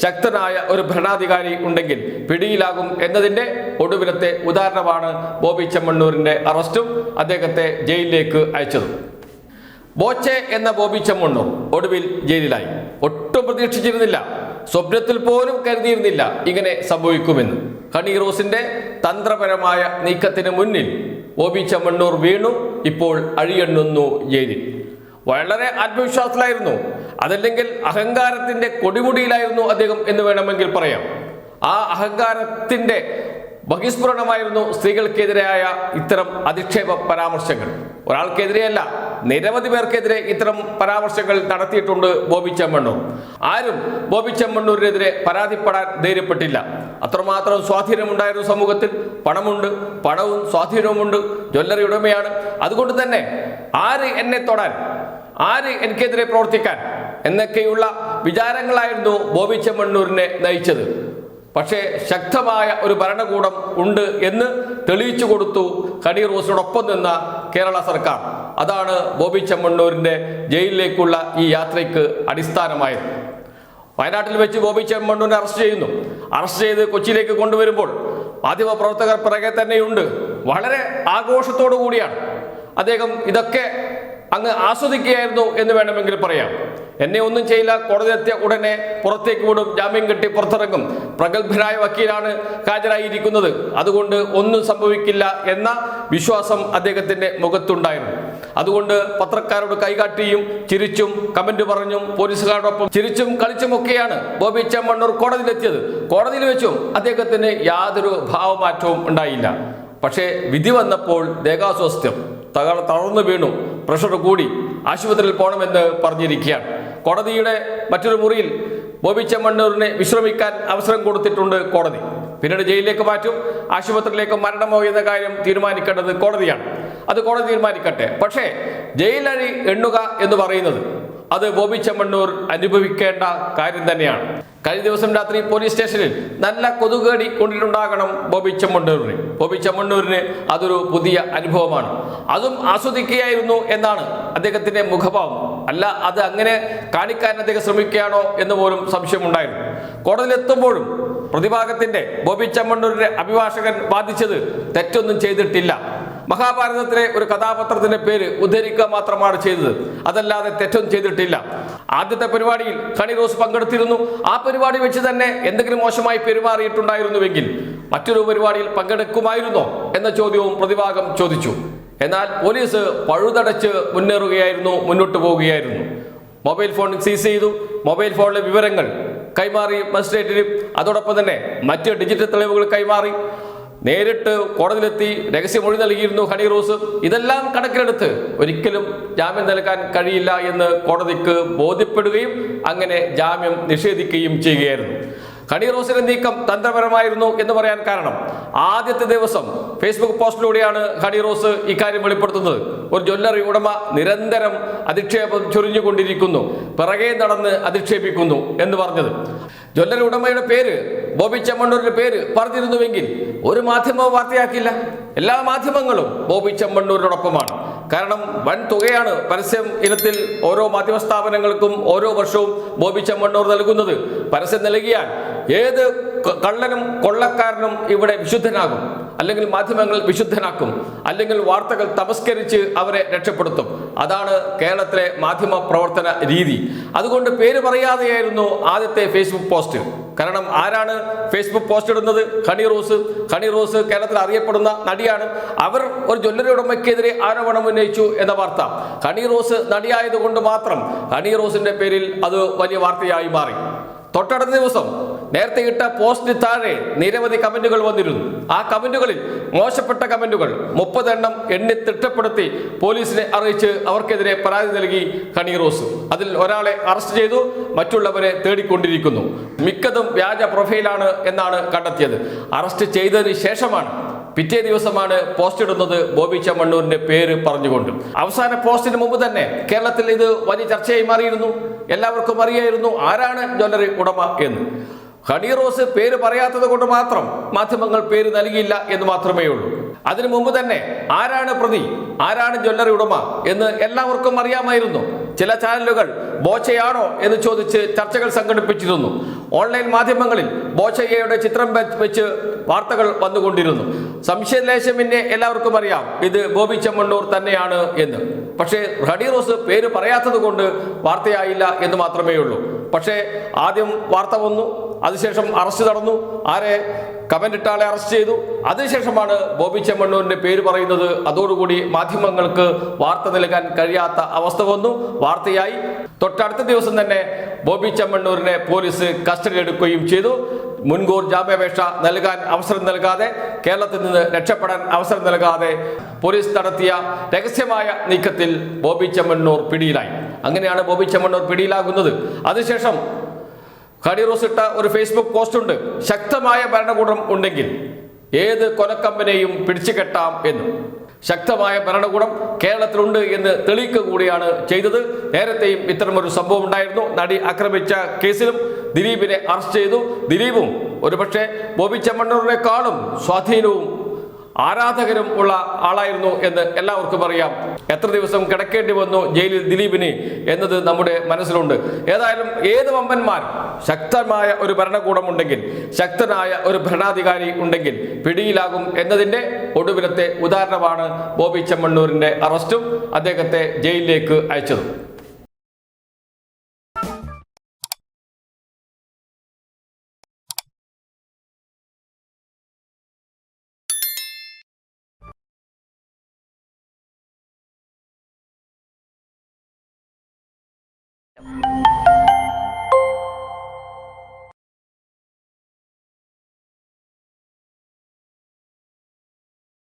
ശക്തനായ ഒരു ഭരണാധികാരി ഉണ്ടെങ്കിൽ പിടിയിലാകും എന്നതിന്റെ ഒടുവിലത്തെ ഉദാഹരണമാണ് ബോബി ചെമ്മണ്ണൂരിന്റെ അറസ്റ്റും അദ്ദേഹത്തെ ജയിലിലേക്ക് അയച്ചതും. ബോച്ചെ എന്ന ബോബി ചെമ്മണ്ണൂർ ഒടുവിൽ ജയിലിലായി. ഒട്ടും പ്രതീക്ഷിച്ചിരുന്നില്ല. സ്വപ്നത്തിൽ പോലും കരുതിയിരുന്നില്ല ഇങ്ങനെ സംഭവിക്കുമെന്ന്. ഹണി റോസിന്റെ തന്ത്രപരമായ നീക്കത്തിന് മുന്നിൽ ബോബി ചെമ്മണ്ണൂർ വീണു ഇപ്പോൾ അഴിയെണ്ണുന്നു ജയിലിൽ. വളരെ ആത്മവിശ്വാസത്തിലായിരുന്നു അതല്ലെങ്കിൽ അഹങ്കാരത്തിന്റെ കൊടിമുടിയിലായിരുന്നു അദ്ദേഹം എന്ന് വേണമെങ്കിൽ പറയാം. ആ അഹങ്കാരത്തിന്റെ ബഹിസ്ഫുരണമായിരുന്നു സ്ത്രീകൾക്കെതിരായ ഇത്തരം അധിക്ഷേപ പരാമർശങ്ങൾ. ഒരാൾക്കെതിരെയല്ല നിരവധി പേർക്കെതിരെ ഇത്തരം പരാമർശങ്ങൾ നടത്തിയിട്ടുണ്ട് ബോബി ചെമ്മണ്ണൂർ. ആരും ബോബി ചെമ്മണ്ണൂരിനെതിരെ പരാതിപ്പെടാൻ ധൈര്യപ്പെട്ടില്ല. അത്രമാത്രം സ്വാധീനമുണ്ടായിരുന്നു സമൂഹത്തിൽ. പണമുണ്ട് പണവും സ്വാധീനവുമുണ്ട്. ജ്വല്ലറി ഉടമയാണ്. അതുകൊണ്ട് തന്നെ ആര് എന്നെ തൊടാൻ ആര് എനിക്കെതിരെ പ്രവർത്തിക്കാൻ? എന്നൊക്കെയുള്ള വിചാരങ്ങളായിരുന്നു ബോബി ചെമ്മണ്ണൂരിനെ നയിച്ചത്. പക്ഷേ ശക്തമായ ഒരു ഭരണകൂടം ഉണ്ട് എന്ന് തെളിയിച്ചു കൊടുത്തു കടീർ റോസിനോടൊപ്പം നിന്ന കേരള സർക്കാർ. അതാണ് ബോബി ചെമ്മണ്ണൂരിന്റെ ജയിലിലേക്കുള്ള ഈ യാത്രയ്ക്ക് അടിസ്ഥാനമായത്. വയനാട്ടിൽ വെച്ച് ബോബി ചെമ്മണ്ണൂരിനെ അറസ്റ്റ് ചെയ്യുന്നു. അറസ്റ്റ് ചെയ്ത് കൊച്ചിയിലേക്ക് കൊണ്ടുവരുമ്പോൾ മാധ്യമപ്രവർത്തകർ പിറകെ തന്നെയുണ്ട്. വളരെ ആഘോഷത്തോടു കൂടിയാണ് അദ്ദേഹം ഇതൊക്കെ അങ്ങ് ആസ്വദിക്കുകയായിരുന്നു എന്ന് വേണമെങ്കിൽ പറയാം. എന്നെ ഒന്നും ചെയ്യില്ല. കോടതി എത്തിയ ഉടനെ പുറത്തേക്ക് വിടും. ജാമ്യം കിട്ടി പുറത്തിറങ്ങും. പ്രഗത്ഭനായ വക്കീലാണ് ഹാജരായിരിക്കുന്നത്. അതുകൊണ്ട് ഒന്നും സംഭവിക്കില്ല എന്ന വിശ്വാസം അദ്ദേഹത്തിന്റെ മുഖത്തുണ്ടായിരുന്നു. അതുകൊണ്ട് പത്രക്കാരോട് കൈകാട്ടിയും ചിരിച്ചും കമന്റ് പറഞ്ഞും പോലീസുകാരോടൊപ്പം ചിരിച്ചും കളിച്ചുമൊക്കെയാണ് ബോബി ചെമ്മണ്ണൂർ കോടതിയിലെത്തിയത്. കോടതിയിൽ വെച്ചും അദ്ദേഹത്തിന് യാതൊരു ഭാവമാറ്റവും ഉണ്ടായില്ല. പക്ഷേ വിധി വന്നപ്പോൾ ദേഹാസ്വാസ്ഥ്യം തകർ തളർന്നു വീണു. പ്രഷർ കൂടി. ആശുപത്രിയിൽ പോകണമെന്ന് പറഞ്ഞിരിക്കുകയാണ്. കോടതിയുടെ മറ്റൊരു മുറിയിൽ ബോബി ചെമ്മണ്ണൂരിനെ വിശ്രമിക്കാൻ അവസരം കൊടുത്തിട്ടുണ്ട് കോടതി. പിന്നീട് ജയിലിലേക്ക് മാറ്റും ആശുപത്രിയിലേക്ക് മരണമോ എന്ന കാര്യം തീരുമാനിക്കേണ്ടത് കോടതിയാണ്. അത് കോടതി തീരുമാനിക്കട്ടെ. പക്ഷേ ജയിലഴി എണ്ണുക എന്ന് പറയുന്നത് അത് ബോബി ചെമ്മണ്ണൂർ അനുഭവിക്കേണ്ട കാര്യം തന്നെയാണ്. കഴിഞ്ഞ ദിവസം രാത്രി പോലീസ് സ്റ്റേഷനിൽ നല്ല കൊതുകേടി കൊണ്ടിട്ടുണ്ടാകണം ബോബി ചെമ്മണ്ണൂരിന്. ബോബി ചെമ്മണ്ണൂരിന് അതൊരു പുതിയ അനുഭവമാണ്. അതും ആസ്വദിക്കുകയായിരുന്നു എന്നാണ് അദ്ദേഹത്തിന്റെ മുഖഭാവം. അല്ല അത് അങ്ങനെ കാണിക്കാൻ അദ്ദേഹം ശ്രമിക്കുകയാണോ എന്ന് പോലും സംശയമുണ്ടായിരുന്നു. കോടതിയിലെത്തുമ്പോഴും പ്രതിഭാഗത്തിന്റെ ബോബി ചമ്മണ്ണൂരിന്റെ അഭിഭാഷകൻ വാദിച്ചത് തെറ്റൊന്നും ചെയ്തിട്ടില്ല. മഹാഭാരതത്തിലെ ഒരു കഥാപാത്രത്തിന്റെ പേര് ഉദ്ധരിക്കുക മാത്രമാണ് ചെയ്തത്. അതല്ലാതെ തെറ്റൊന്നും ചെയ്തിട്ടില്ല. ആദ്യത്തെ പരിപാടിയിൽ കണി റോസ് പങ്കെടുത്തിരുന്നു. ആ പരിപാടി വെച്ച് തന്നെ എന്തെങ്കിലും മോശമായി പെരുമാറിയിട്ടുണ്ടായിരുന്നുവെങ്കിൽ മറ്റൊരു പരിപാടിയിൽ പങ്കെടുക്കുമായിരുന്നോ എന്ന ചോദ്യവും പ്രതിഭാഗം ചോദിച്ചു. എന്നാൽ പോലീസ് പഴുതടച്ച് മുന്നേറുകയായിരുന്നു മുന്നോട്ട് പോവുകയായിരുന്നു. മൊബൈൽ ഫോൺ സീസ് ചെയ്തു. മൊബൈൽ ഫോണിലെ വിവരങ്ങൾ കൈമാറി മജിസ്ട്രേറ്റിനും അതോടൊപ്പം തന്നെ മറ്റ് ഡിജിറ്റൽ തെളിവുകൾ കൈമാറി. നേരിട്ട് കോടതിയിലെത്തി രഹസ്യമൊഴി നൽകിയിരുന്നു ഹണി റോസ്. ഇതെല്ലാം കണക്കിലെടുത്ത് ഒരിക്കലും ജാമ്യം നൽകാൻ കഴിയില്ല എന്ന് കോടതിക്ക് ബോധ്യപ്പെടുകയും അങ്ങനെ ജാമ്യം നിഷേധിക്കുകയും ചെയ്യുകയായിരുന്നു. ഹണി റോസിന്റെ നീക്കം തന്ത്രപരമായിരുന്നു എന്ന് പറയാൻ കാരണം. ആദ്യത്തെ ദിവസം ഫേസ്ബുക്ക് പോസ്റ്റിലൂടെയാണ് ഹണി റോസ് ഇക്കാര്യം വെളിപ്പെടുത്തുന്നത്. ഒരു ജ്വല്ലറി ഉടമ നിരന്തരം അധിക്ഷേപം ചൊരിഞ്ഞുകൊണ്ടിരിക്കുന്നു. പിറകെ നടന്ന് അധിക്ഷേപിക്കുന്നു എന്ന് പറഞ്ഞത്. ജ്വല്ലറി ഉടമയുടെ പേര് ബോബി ചെമ്മണ്ണൂരിന്റെ പേര് പറഞ്ഞിരുന്നുവെങ്കിൽ ഒരു മാധ്യമവും വാർത്തയാക്കില്ല എല്ലാ മാധ്യമങ്ങളും ബോബി ചെമ്മണ്ണൂരിനോടൊപ്പമാണ്. കാരണം വൻ തുകയാണ് പരസ്യം ഇനത്തിൽ ഓരോ മാധ്യമ സ്ഥാപനങ്ങൾക്കും ഓരോ വർഷവും ബോബി ചെമ്മണ്ണൂർ നൽകുന്നത്. പരസ്യം നൽകിയാൽ ഏത് കള്ളനും കൊള്ളക്കാരനും ഇവിടെ വിശുദ്ധനാകും. അല്ലെങ്കിൽ മാധ്യമങ്ങൾ വിശുദ്ധനാക്കും. അല്ലെങ്കിൽ വാർത്തകൾ തമസ്കരിച്ച് അവരെ രക്ഷപ്പെടുത്തും. അതാണ് കേരളത്തിലെ മാധ്യമ പ്രവർത്തന രീതി. അതുകൊണ്ട് പേര് പറയാതെയായിരുന്നു ആദ്യത്തെ ഫേസ്ബുക്ക് പോസ്റ്റ്. കാരണം ആരാണ് ഫേസ്ബുക്ക് പോസ്റ്റ് ഇടുന്നത്? Honey Rose. ഹണി റോസ് കേരളത്തിൽ അറിയപ്പെടുന്ന നടിയാണ്. അവർ ഒരു ജ്വല്ലറി ഉടമയ്ക്കെതിരെ ആരോപണം ഉന്നയിച്ചു എന്ന വാർത്ത. ഹണി റോസ് നടിയായതുകൊണ്ട് മാത്രം ഹണി റോസിന്റെ പേരിൽ അത് വലിയ വാർത്തയായി മാറി. തൊട്ടടുത്ത ദിവസം നേരത്തെ ഇട്ട പോസ്റ്റിന് താഴെ നിരവധി കമന്റുകൾ വന്നിരുന്നു. ആ കമന്റുകളിൽ മോശപ്പെട്ട കമന്റുകൾ മുപ്പതെണ്ണം എണ്ണി തിട്ടപ്പെടുത്തി പോലീസിനെ അറിയിച്ച് അവർക്കെതിരെ പരാതി നൽകി ഹണി റോസ്. അതിൽ ഒരാളെ അറസ്റ്റ് ചെയ്തു മറ്റുള്ളവരെ തേടിക്കൊണ്ടിരിക്കുന്നു. മിക്കതും വ്യാജ പ്രൊഫൈലാണ് എന്നാണ് കണ്ടെത്തിയത്. അറസ്റ്റ് ചെയ്തതിന് ശേഷമാണ് പിറ്റേ ദിവസമാണ് പോസ്റ്റ് ഇടുന്നത് ബോബി ചമ്മണ്ണൂരിന്റെ പേര് പറഞ്ഞുകൊണ്ട്. അവസാന പോസ്റ്റിന് മുമ്പ് തന്നെ കേരളത്തിൽ ഇത് വലിയ ചർച്ചയായി മാറിയിരുന്നു. എല്ലാവർക്കും അറിയായിരുന്നു ആരാണ് ജ്വല്ലറി ഉടമ എന്ന്. ഹണി റോസ് പേര് പറയാത്തത് കൊണ്ട് മാത്രം മാധ്യമങ്ങൾ പേര് നൽകിയില്ല എന്ന് മാത്രമേ ഉള്ളൂ. അതിനു മുമ്പ് തന്നെ ആരാണ് പ്രതി ആരാണ് ജ്വല്ലറി ഉടമ എന്ന് എല്ലാവർക്കും അറിയാമായിരുന്നു. ചില ചാനലുകൾ ബോച്ചയാണോ എന്ന് ചോദിച്ച് ചർച്ചകൾ സംഘടിപ്പിച്ചിരുന്നു. ഓൺലൈൻ മാധ്യമങ്ങളിൽ ബോച്ചയ്യയുടെ ചിത്രം വെച്ച് വാർത്തകൾ വന്നുകൊണ്ടിരുന്നു. സംശയലേശമിന്നെ എല്ലാവർക്കും അറിയാം ഇത് ബോബി ചെമ്മണ്ണൂർ തന്നെയാണ് എന്ന്. പക്ഷേ ഹണി റോസ് പേര് പറയാത്തത് കൊണ്ട് വാർത്തയായില്ല എന്ന് മാത്രമേ ഉള്ളൂ. പക്ഷേ ആദ്യം വാർത്ത വന്നു അതിനുശേഷം അറസ്റ്റ് നടന്നു. ആരെ? കമന്റ് ഇട്ട ആളെ അറസ്റ്റ് ചെയ്തു. അതിനുശേഷമാണ് ബോബി ചെമ്മണ്ണൂരിന്റെ പേര് പറയുന്നത്. അതോടുകൂടി മാധ്യമങ്ങൾക്ക് വാർത്ത നൽകാൻ കഴിയാത്ത അവസ്ഥ വന്നു. വാർത്തയായി. തൊട്ടടുത്ത ദിവസം തന്നെ ബോബി ചെമ്മണ്ണൂരിനെ പോലീസ് കസ്റ്റഡി എടുക്കുകയും ചെയ്തു. മുൻകൂർ ജാമ്യാപേക്ഷ നൽകാൻ അവസരം നൽകാതെ കേരളത്തിൽ നിന്ന് രക്ഷപ്പെടാൻ അവസരം നൽകാതെ പോലീസ് നടത്തിയ രഹസ്യമായ നീക്കത്തിൽ ബോബി ചെമ്മണ്ണൂർ പിടിയിലായി. അങ്ങനെയാണ് ബോബി ചെമ്മണ്ണൂർ പിടിയിലാകുന്നത്. അതിനുശേഷം ഹണി റോസ് ഇട്ട ഒരു ഫേസ്ബുക്ക് പോസ്റ്റ് ഉണ്ട്. ശക്തമായ ഭരണകൂടം ഉണ്ടെങ്കിൽ ഏത് കൊലക്കമ്പനെയും പിടിച്ചു കെട്ടാം എന്ന്. ശക്തമായ ഭരണകൂടം കേരളത്തിലുണ്ട് എന്ന് തെളിയിക്കുക കൂടിയാണ് ചെയ്തത്. നേരത്തെയും ഇത്തരമൊരു സംഭവം ഉണ്ടായിരുന്നു. നടി ആക്രമിച്ച കേസിലും ദിലീപിനെ അറസ്റ്റ് ചെയ്തു. ദിലീപും ഒരുപക്ഷെ ബോബി ചെമ്മണ്ണൂരിനെക്കാളും സ്വാധീനവും ആരാധകരും ഉള്ള ആളായിരുന്നു എന്ന് എല്ലാവർക്കും അറിയാം. എത്ര ദിവസം കിടക്കേണ്ടി വന്നു ജയിലിൽ ദിലീപിന് എന്നത് നമ്മുടെ മനസ്സിലുണ്ട്. ഏതായാലും ഏത് വമ്പന്മാർ ശക്തമായ ഒരു ഭരണകൂടം ഉണ്ടെങ്കിൽ ശക്തനായ ഒരു ഭരണാധികാരി ഉണ്ടെങ്കിൽ പിടിയിലാകും എന്നതിന്റെ ഒടുവിലത്തെ ഉദാഹരണമാണ് ബോബി ചെമ്മണ്ണൂരിന്റെ അറസ്റ്റും അദ്ദേഹത്തെ ജയിലിലേക്ക് അയച്ചതും. you